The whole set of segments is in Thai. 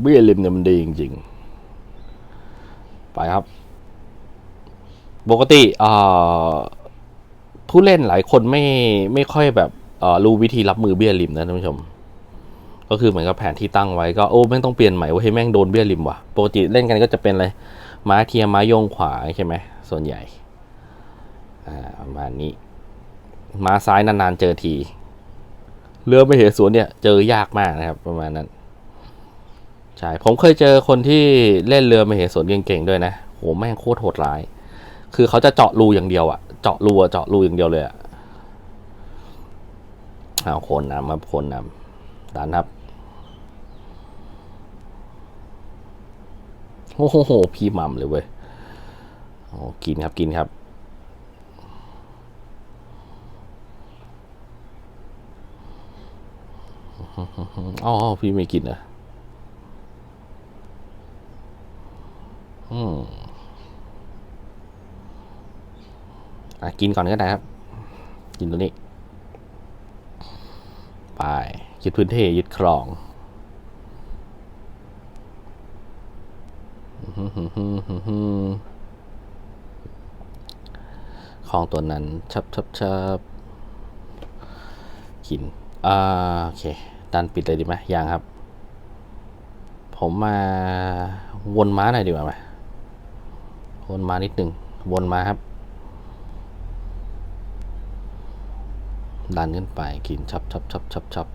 เบี้ยริมเนี่ยมันดีจริง ๆ ไปครับ ปกติผู้เล่นหลายคนไม่ไม่ค่อยแบบรู้วิธีรับมือเบี้ยริมนะท่านผู้ชม ก็คือเหมือนกับแผนที่ตั้งไว้ก็โอ้แม่งต้องเปลี่ยนใหม่ว่าให้แม่งโดนเบี้ยริมว่ะปกติเล่นกันก็จะเป็นอะไรม้าเทียมม้ายงขวาใช่ไหมส่วนใหญ่ประมาณนี้ ม้าซ้ายนานๆเจอที เรือไม่เหสวนเนี่ย เจอยากมากนะครับ ประมาณนั้น ใช่ ผมเคยเจอคนที่เล่นเรือมเหสวนเก่งๆด้วยนะโหแม่งโคตรโหดร้าย คือเขาจะเจาะรูอย่างเดียวอะเจาะรูเจาะรูอย่างเดียวเลยอะเอาโคนนำครับโคนนำดันครับโอ้โหพี่มัมเลยเว้ยโอ้กินครับกินครับอ๋อพี่ไม่กินเหรอะม อะ กินก่อนก็ได้ครับ กินตัวนี้ ไป ยึดพื้นที่ยึดครองของตัวนั้น ชับชับชับกินอ่าโอเค ดันปิดเลยดีไหมยังครับ ผมมาวนม้าหน่อยดีกว่าไหมวนม้านิดหนึ่งวนมาครับ ดันขึ้นไปกินชับชับชับชับชับ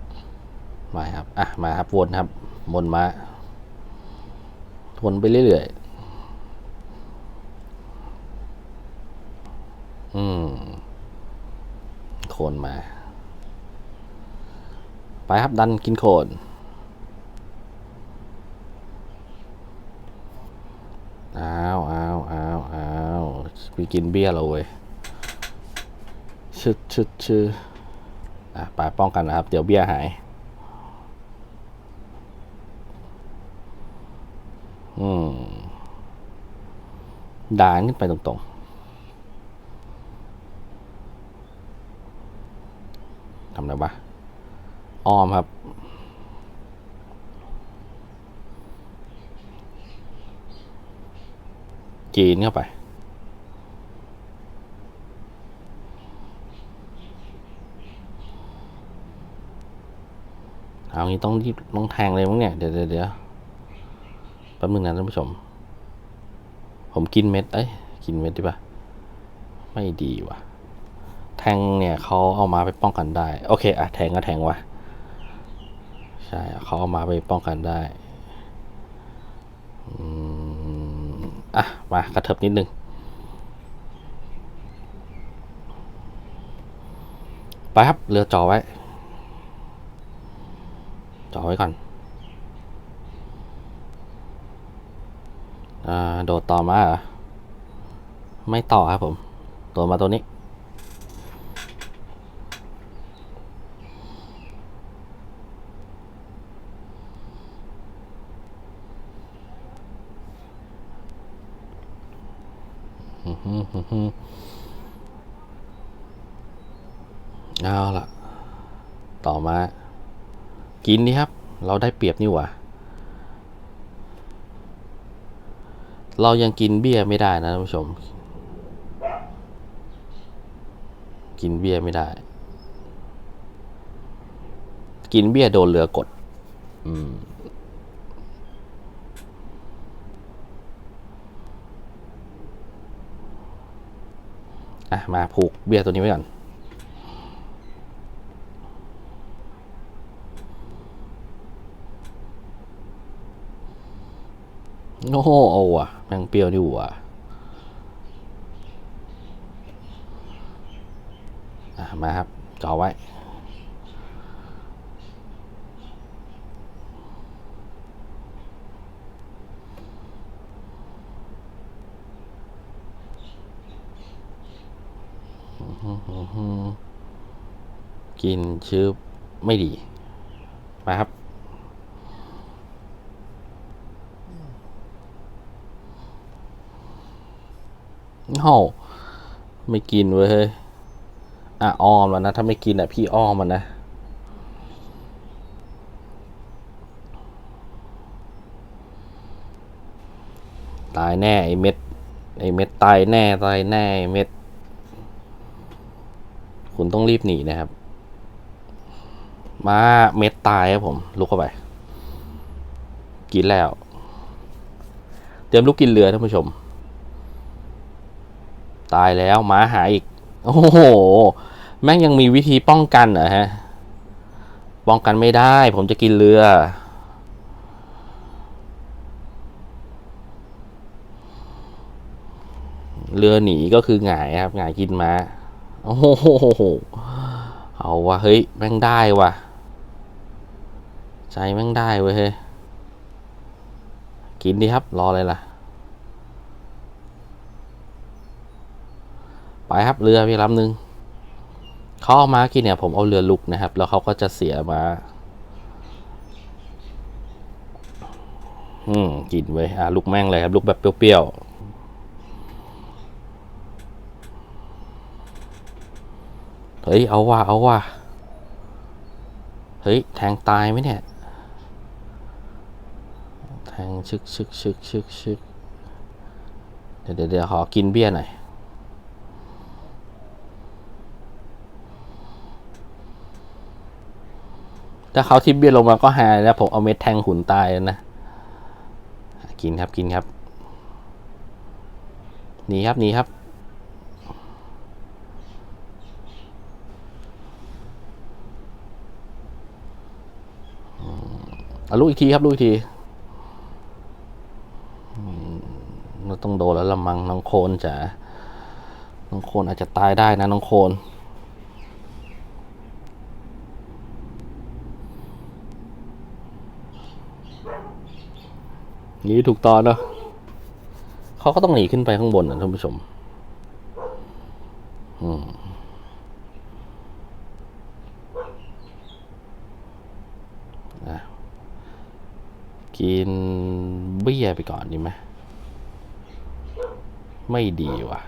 มาครับ อะ มาครับ วนครับ วนมา วนไปเรื่อยๆ อืม โคนมา ไปครับ ดันกินโคนอ้าวอ้าวอ้าวอ้าวไปกินเบี้ยเราเว้ยชึดชึดชึด อะไปป้องกันนะครับ เดี๋ยวเบี้ยหาย อืมด่านขึ้นไปตรงๆทำอะไรบ้าอ้อมครับจีนเข้าไป เอางี้ต้องรีบต้องแทงเลยมั้งเนี่ยเดี๋ยวเดี๋ยวแป๊บนึงนะท่านผู้ชม ผมกินเม็ดเอ้ยกินเม็ดดีป่ะไม่ดีว่ะ แทงเนี่ยเขาเอามาไปป้องกันได้ โอเคอะแทงก็แทงวะใช่เขาเอามาไปป้องกันได้อืมอะมากระเถิบนิดนึงไปครับเรือจอไว้ จอไว้ก่อนอโดดต่อมาเหรอ ไม่ต่อครับผมโดดมาตัวนี้ เอาล่ะ ต่อมา กินนี่ครับ เราได้เปรียบนี่หว่า เรายังกินเบี้ยไม่ได้นะท่านผู้ชม กินเบี้ยไม่ได้ กินเบี้ยโดนเรือกด อืมอะมาผูกเบี้ยตัวนี้ไว้ก่อน โอ้โหเอาว่ะแมงเปรี้ยวนี่หว่อะมาครับจ่อไว้ กินชื่อไม่ดี มาครับ โอ้ไม่กินเว้ยอะอ้อมแล้วนะ ถ้าไม่กินอะ พี่อ้อมมันนะตายแน่ไอเม็ดไอเม็ดตายแน่ตายแน่ไอเม็ด คุณต้องรีบหนีนะครับ มาเม็ดตายครับผม ลุกเข้าไป กินแล้ว เตรียมลุกกินเรือท่านผู้ชม ตายแล้วหมาหายอีก โอ้โห แม่งยังมีวิธีป้องกันเหรอฮะ ป้องกันไม่ได้ ผมจะกินเรือ เรือหนีก็คือหงายครับหงายกินมาโอ้โห เอาวะเฮ้ย แม่งได้วะใจแม่งได้เว้ยเฮ้ยกินดีครับ รออะไรล่ะ ไปครับเรือพี่ลำหนึ่งเขาเอามากินเนี่ย ผมเอาเรือลุกนะครับ แล้วเขาก็จะเสียมา อืมกินไว้อะลุกแม่งเลยครับ ลุกแบบเปรี้ยวๆ เฮ้ย เอาว่ะเอาว่ะเฮ้ย แทงตายไหมเนี่ย แทงชึกชึกชึกชึกชึกเดี๋ยวเดี๋ยวเดี๋ยวขอกินเบี้ยหน่อย ถ้าเขาทิปเบี้ยลงมาก็หายแล้วผมเอาเม็ดแทงหุ่นตายนะ กินครับกินครับหนีครับหนีครับ เอาลูกอีกทีครับลูกอีกทีเราต้องโดนแล้วละมังน้องโคนจ๋าน้องโคนอาจจะตายได้นะน้องโคน หนีถูกตอนเนาะเขาก็ต้องหนีขึ้นไปข้างบนนะท่านผู้ชม อืมกินเบี้ยไปก่อนดีไหมไม่ดีว่ะ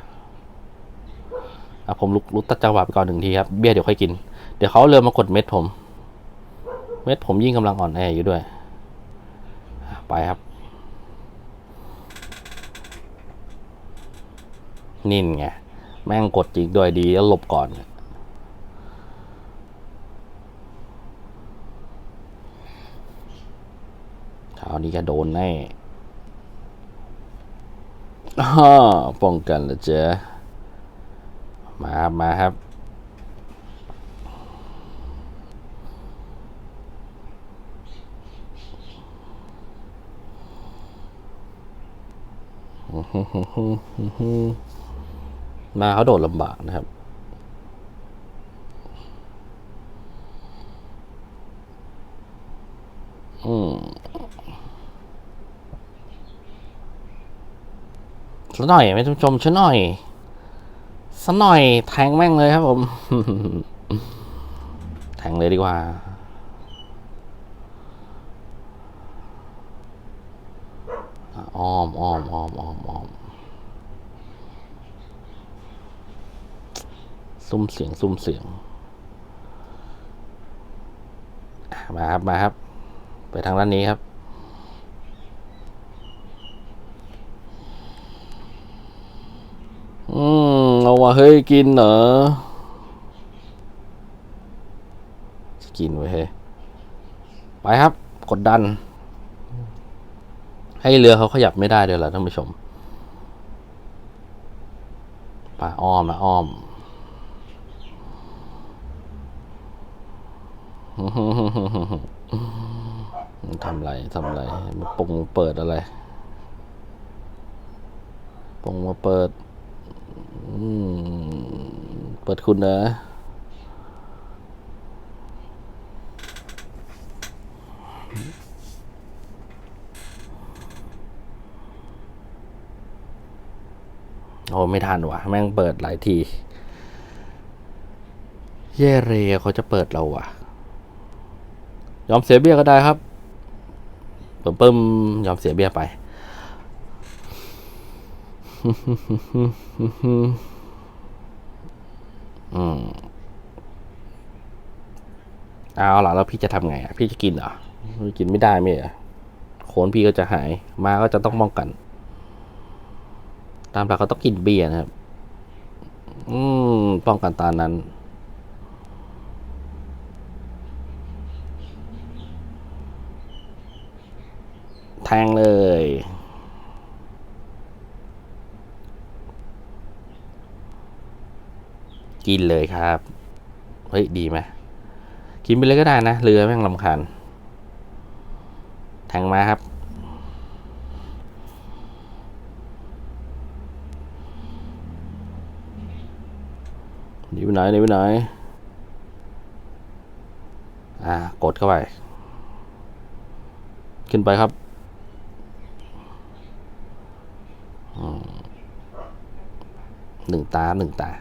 อะผมลุกลุกตัดจังหวะไปก่อนหนึ่งทีครับ เบี้ยเดี๋ยวค่อยกิน เดี๋ยวเขาเริ่มมากดเม็ดผม เม็ดผมยิ่งกำลังอ่อนแออยู่ด้วย ไปครับ นิ่นไง แม่งกดจริงด้วยดีแล้วหลบก่อน คราวนี้ก็โดนแน่ป้องกันล้วเจ๊มาครับมาครับ มาเขาโดดลำบากนะครับ อืมสักหน่อยไม่ต้องชมฉันหน่อยสักหน่อยแทงแม่งเลยครับผม แทงเลยดีกว่าอ้อมอ้อมอ้อมอ้อมอ้อม ซุ่มเสียงซุ่มเสียง มาครับ มาครับ ไปทางด้านนี้ครับ อืม เอาว่าเฮ้ยกินเหรอ กินไว้เฮ้ยไปครับ กดดัน ให้เรือเขาขยับไม่ได้เดี๋ยวล่ะท่านผู้ชมไปอ้อมนะอ้อม ทำไรทำไรมาปงมาเปิดอะไรปงมาเปิดเปิดคุณนะโอ้ไม่ทันวะแม่งเปิดหลายที เย่เรเขาจะเปิดเราว่ะ ยอมเสียเบี้ยก็ได้ครับเปิ่มเปิ่มยอมเสียเบี้ยไปอืมเอาล่ะแล้วพี่จะทำไงอะพี่จะกินเหรอกินไม่ได้ไหมเหรอโคนพี่ก็จะหาย มาก็จะต้องป้องกัน ตามหลักเขาต้องกินเบียร์นะครับ อืม ป้องกันตานั้น แทงเลย กินเลยครับ เฮ้ย ดีไหมกินไปเลยก็ได้นะ เรือแม่งลำคาญแทงมาครับ หนีไปไหนหนีไปไหน อ่า กดเข้าไป ขึ้นไปครับอืม หนึ่งตาหนึ่งตา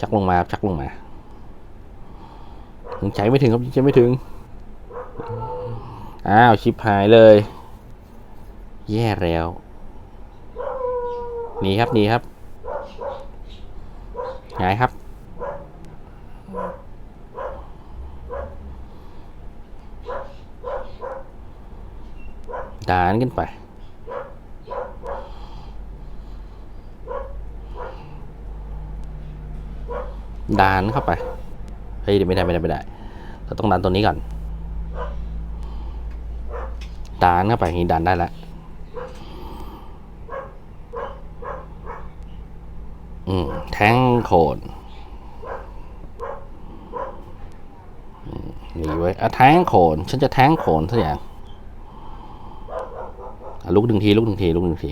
ชักลงมาชักลงมายังใจไม่ถึงครับยังใจไม่ถึง อ้าว ชิปหายเลย แย่แล้วหนีครับหนีครับหายครับ ดานขึ้นไป ดานเข้าไป เฮ้ยไม่ได้ไม่ได้ไม่ได้ เราต้องดันตัวนี้ก่อน ดานเข้าไปนี้ดันได้แล้วอืม แทงโคนนี่ไว้อะแทงโขน ฉันจะแทงโขนสักอย่าง ลุกหนึ่งทีลุกหนึ่งทีลุกหนึ่งที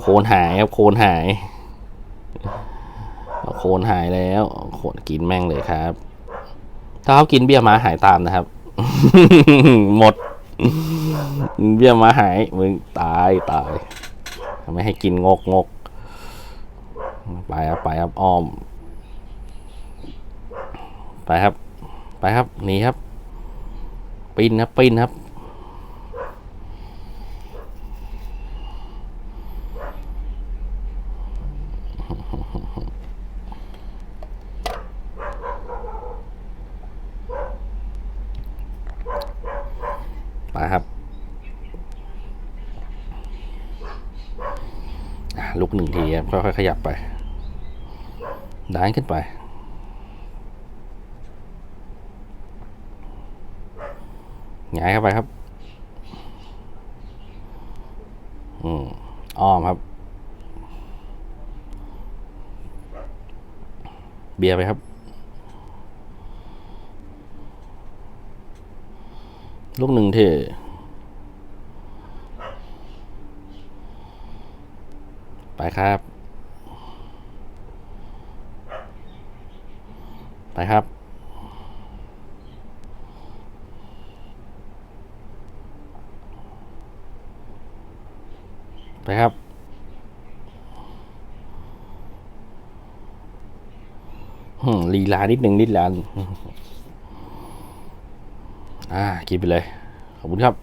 โคนหายครับโคนหายโคนหายแล้วโคนกินแม่งเลยครับ ถ้าเขากินเบี้ยม้าหายตามนะครับ หมด เบี้ยม้าหายมึงตายตายไม่ให้กินงกงกไปครับไปครับอ้อม ไปครับ ไปครับหนีครับ ปีนครับปีนครับ ไปครับอะลุกหนึ่งทีครับค่อยๆ ขยับไปด้านขึ้นไป หงายเข้าไปครับ อืมอ้อมครับ เบียร์ไปครับ ลูกหนึ่งเทไปครับ ไปครับไปครับ ลีลานิดหนึ่งนิดลานอ่า กินไปเลย ขอบคุณครับ